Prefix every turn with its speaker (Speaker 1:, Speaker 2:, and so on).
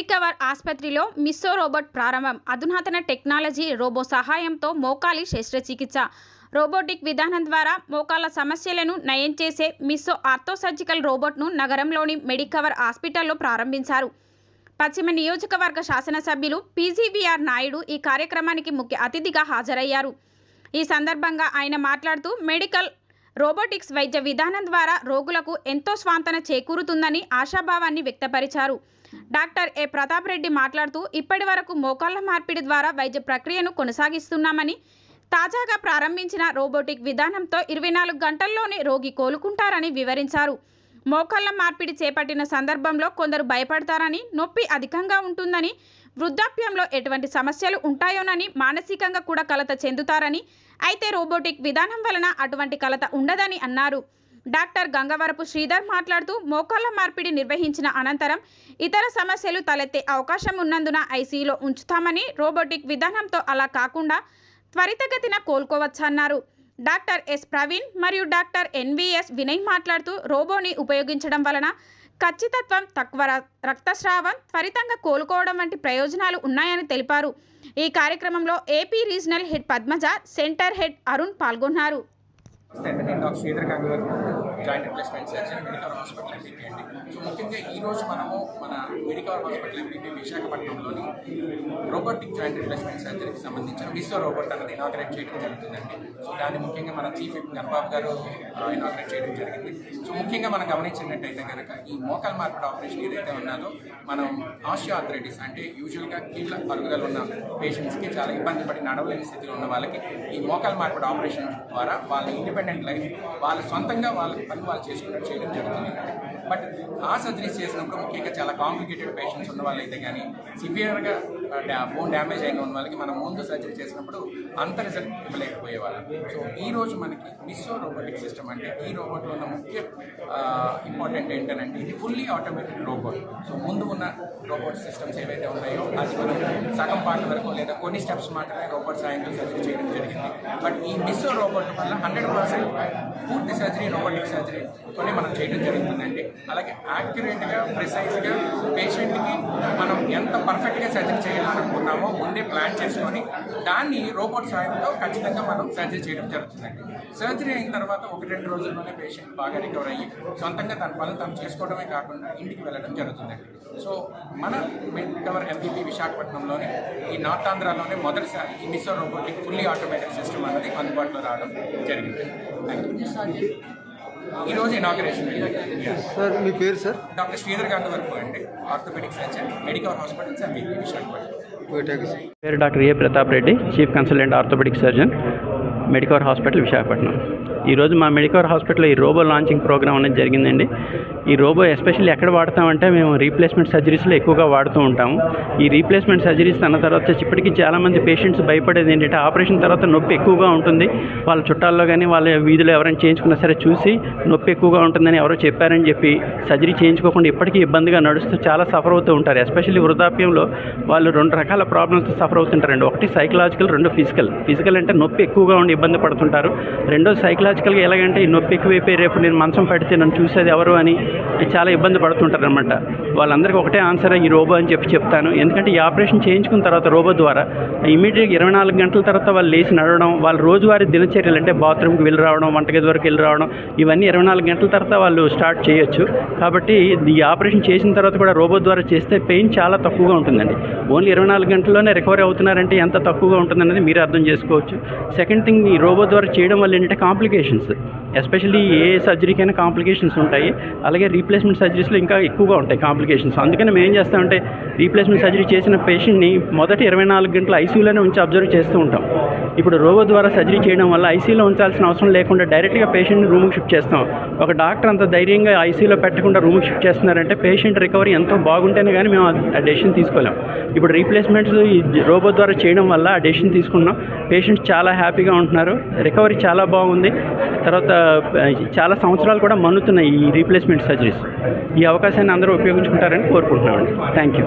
Speaker 1: Medicover ఆసుపత్రిలో Misso robot ప్రారంభం. అధునాతన టెక్నాలజీ రోబో సహాయంతో మోకాలి శస్త్రచికిత్స. రోబోటిక్ విధానం ద్వారా మోకాళ్ళ సమస్యలను నయం చేసే మిస్సో ఆర్థోసర్జికల్ రోబోట్ను నగరంలోని మెడికవర్ హాస్పిటల్లో ప్రారంభించారు. పశ్చిమ నియోజకవర్గ శాసనసభ్యులు పీజీవీఆర్ నాయుడు ఈ కార్యక్రమానికి ముఖ్య అతిథిగా హాజరయ్యారు. ఈ సందర్భంగా ఆయన మాట్లాడుతూ మెడికల్ రోబోటిక్స్ వైద్య విధానం ద్వారా రోగులకు ఎంతో స్వాంతన చేకూరుతుందని ఆశాభావాన్ని వ్యక్తపరిచారు. డాక్టర్ ఏ ప్రతాప్ రెడ్డి మాట్లాడుతూ ఇప్పటి వరకు మోకాళ్ళ మార్పిడి ద్వారా వైద్య ప్రక్రియను కొనసాగిస్తున్నామని తాజాగా ప్రారంభించిన రోబోటిక్ విధానంతో ఇరవై నాలుగు గంటల్లోనే రోగి కోలుకుంటారని వివరించారు. మోకాళ్ళ మార్పిడి చేపట్టిన సందర్భంలో కొందరు భయపడతారని నొప్పి అధికంగా ఉంటుందని వృద్ధాప్యంలో ఎటువంటి సమస్యలు ఉంటాయోనని మానసికంగా కూడా కలత చెందుతారని అయితే రోబోటిక్ విధానం వలన అటువంటి కలత ఉండదని అన్నారు. డాక్టర్ గంగవరపు శ్రీధర్ మాట్లాడుతూ మోకాళ్ళ మార్పిడి నిర్వహించిన అనంతరం ఇతర సమస్యలు తలెత్తే అవకాశం ఉన్నందున ఐసీయూలో ఉంచుతామని రోబోటిక్ విధానంతో అలా కాకుండా త్వరితగతిన కోలుకోవచ్చన్నారు. డాక్టర్ ఎస్ ప్రవీణ్ మరియు డాక్టర్ ఎన్విఎస్ వినయ్ మాట్లాడుతూ రోబోని ఉపయోగించడం వలన ఖచ్చితత్వం తక్కువ రక్తస్రావం త్వరితంగా కోలుకోవడం వంటి ప్రయోజనాలు ఉన్నాయని తెలిపారు. ఈ కార్యక్రమంలో AP regional head Padmaja centre head Arun పాల్గొన్నారు.
Speaker 2: నమస్తే నేను doctor Sridhar Gandhi garu joint replacement surgeon medical hospital MPP అండి సో ముఖ్యంగా ఈరోజు మనము మన మెడికల్ హాస్పిటల్ ఎంపీపీ విశాఖపట్నంలోని రోబోటిక్ జాయింట్ రిప్లేస్మెంట్ సర్జరీకి సంబంధించిన విశ్వ రోబోట్ అన్నది ఇనాగ్రేట్ చేయడం జరుగుతుందండి. సో దాన్ని ముఖ్యంగా మన చీఫ్ గణబాబు గారు ఇనాగ్రేట్ చేయడం జరిగింది. సో ముఖ్యంగా మనం గమనించినట్టయితే కనుక ఈ మోకాల్ మార్పిడి ఆపరేషన్ ఏదైతే ఉన్నదో మనం ఆస్టియోఆర్థరైటిస్ అంటే యూజువల్గా కీళ్ళ పరుగుదల ఉన్న పేషెంట్స్కి చాలా ఇబ్బంది పడి నడవలేని స్థితిలో ఉన్న వాళ్ళకి ఈ మోకాల్ మార్పిడి ఆపరేషన్ ద్వారా వాళ్ళ ఇండిపెండెంట్ లైఫ్ వాళ్ళ సొంతంగా వాళ్ళ పని వాళ్ళు చేసుకున్నట్టు చేయడం జరుగుతుంది. బట్ ఆ సర్జరీస్ చేసినప్పుడు ముఖ్యంగా చాలా కాంప్లికేటెడ్ పేషెంట్స్ ఉన్న వాళ్ళైతే కానీ సివియర్గా బోన్ డ్యామేజ్ అయిన ఉన్న వాళ్ళకి మనం ముందు సర్జరీ చేసినప్పుడు అంత రిజల్ట్ ఇవ్వలేకపోయేవాళ్ళం. సో ఈ రోజు మనకి మిస్సో రోబోటిక్ సిస్టమ్ అంటే ఈ రోబోట్లో ఉన్న ముఖ్య ఇంపార్టెంట్ ఏంటంటే ఇది ఫుల్లీ ఆటోమేటెడ్ రోబోట్ సో ముందు ఉన్న రోబోట్ సిస్టమ్స్ ఏవైతే ఉన్నాయో అది మనం సగం పార్ట్ వరకు లేదా కొన్ని స్టెప్స్ మాత్రమే రోబోట్ సాయంతో సర్జరీ చేయడం జరిగింది. బట్ ఈ మిస్సో రోబోట్ వల్ల హండ్రెడ్ పర్సెంట్ పూర్తి సర్జరీ రోబోటిక్ సర్జరీ కొన్ని మనం చేయడం జరుగుతుందండి. అలాగే యాక్యురేట్గా ప్రిసైజ్గా పేషెంట్కి మనం ఎంత పర్ఫెక్ట్గా సర్జరీ చేయాలనుకున్నామో ముందే ప్లాన్ చేసుకొని దాన్ని రోబోట్ సాయంతో ఖచ్చితంగా మనం సర్జరీ చేయడం జరుగుతుందండి. సర్జరీ అయిన తర్వాత ఒక రెండు రోజుల్లోనే పేషెంట్ బాగా రికవర్ అయ్యి సొంతంగా తన పనులు తను చేసుకోవడమే కాకుండా ఇంటికి వెళ్ళడం జరుగుతుందండి. సో మన మెడికవర్ ఎంపీపీ విశాఖపట్నంలోని ఈ నార్త్ ఆంధ్రాలోనే మొదటిసారి ఈ Misso robotic fully automatic system అనేది అందుబాటులో రావడం జరిగింది. థ్యాంక్ యూ ఈరోజు ఇనాగరేషన్
Speaker 3: సార్ మీ పేరు సార్
Speaker 2: డాక్టర్ శ్రీధర్ గాంధీ వరకు అండి orthopaedic surgeon medical hospitals MP Visakhapatnam
Speaker 4: పేరు doctor A Pratap Reddy chief consultant orthopaedic surgeon Medicover hospital Visakhapatnam. ఈరోజు మా మెడికవర్ హాస్పిటల్లో ఈ రోబో లాంచింగ్ ప్రోగ్రామ్ అనేది జరిగిందండి. ఈ రోబో ఎస్పెషల్లీ ఎక్కడ వాడతామంటే మేము రీప్లేస్మెంట్ సర్జరీస్లో ఎక్కువగా వాడుతూ ఉంటాము. ఈ రీప్లేస్మెంట్ సర్జరీస్ అన్న తర్వాత ఇప్పటికీ చాలామంది పేషెంట్స్ భయపడేది ఏంటంటే ఆపరేషన్ తర్వాత నొప్పి ఎక్కువగా ఉంటుంది. వాళ్ళ చుట్టాల్లో కానీ వాళ్ళ వీధిలో ఎవరైనా చేయించుకున్నా సరే చూసి నొప్పి ఎక్కువగా ఉంటుందని ఎవరో చెప్పారని చెప్పి సర్జరీ చేయించుకోకుండా ఇప్పటికీ ఇబ్బందిగా నడుస్తూ చాలా సఫర్ అవుతూ ఉంటారు. ఎస్పెషల్లీ వృద్ధాప్యంలో వాళ్ళు రెండు రకాల ప్రాబ్లమ్స్తో సఫర్ అవుతుంటారండి. ఒకటి సైకలాజికల్ రెండు ఫిజికల్ ఫిజికల్ అంటే నొప్పి ఎక్కువగా ఉండి ఇబ్బంది పడుతుంటారు. రెండో సైకలాజికల్గా ఎలాగంటే ఈ నొప్పి ఎక్కువైపోయి రేపు నేను మంచం పడితే నన్ను చూసేది ఎవరు అని చాలా ఇబ్బంది పడుతుంటారు అనమాట వాళ్ళందరికీ ఒకటే ఆన్సర్ ఈ రోబో అని చెప్పి చెప్తాను. ఎందుకంటే ఈ ఆపరేషన్ చేయించుకున్న తర్వాత రోబో ద్వారా ఇమీడియట్గా ఇరవై నాలుగు గంటల తర్వాత వాళ్ళు లేచి నడవడం వాళ్ళ రోజువారీ దినచర్యలు అంటే బాత్రూమ్కి వెళ్ళి రావడం వంటగది వరకు వెళ్ళి రావడం ఇవన్నీ ఇరవై నాలుగు గంటల తర్వాత వాళ్ళు స్టార్ట్ చేయొచ్చు. కాబట్టి ఈ ఆపరేషన్ చేసిన తర్వాత కూడా రోబో ద్వారా చేస్తే పెయిన్ చాలా తక్కువగా ఉంటుందండి. ఓన్లీ ఇరవై నాలుగు గంటల్లోనే రికవరీ అవుతున్నారంటే ఎంత తక్కువగా ఉంటుందనేది మీరు అర్థం చేసుకోవచ్చు. సెకండ్ థింగ్ ఈ రోబో ద్వారా చేయడం వల్ల ఏంటంటే కాంప్లికేషన్ కాంప్లికేషన్స్ ఎస్పెషల్లీ ఏ సర్జరీకైనా కాంప్లికేషన్స్ ఉంటాయి. అలాగే రీప్లేస్మెంట్ సర్జరీస్లో ఇంకా ఎక్కువగా ఉంటాయి కాంప్లికేషన్స్ అందుకని మేము ఏం చేస్తామంటే రీప్లేస్మెంట్ సర్జరీ చేసిన పేషెంట్ని మొదటి ఇరవై నాలుగు గంటలు ఐసీయూలోనే ఉంచి అబ్జర్వ్ చేస్తూ ఉంటాం. ఇప్పుడు రోబో ద్వారా సర్జరీ చేయడం వల్ల ఐసీలో ఉంచాల్సిన అవసరం లేకుండా డైరెక్ట్గా పేషెంట్ని రూమ్కి షిఫ్ట్ చేస్తాం. ఒక డాక్టర్ అంత ధైర్యంగా ఐసీలో పెట్టకుండా రూమ్కి షిఫ్ట్ చేస్తున్నారంటే పేషెంట్ రికవరీ ఎంతో బాగుంటేనే కానీ మేము ఆ డెసిషన్ తీసుకోలేం. ఇప్పుడు రీప్లేస్మెంట్స్ ఈ రోబో ద్వారా చేయడం వల్ల ఆ డెసిషన్ తీసుకున్నాం. పేషెంట్స్ చాలా హ్యాపీగా ఉంటున్నారు. రికవరీ చాలా బాగుంది. తర్వాత చాలా సంవత్సరాలు కూడా మన్నుతున్నాయి ఈ రీప్లేస్మెంట్ సర్జరీస్ ఈ అవకాశాన్ని అందరూ ఉపయోగించుకుంటారని కోరుకుంటున్నామండి. Thank you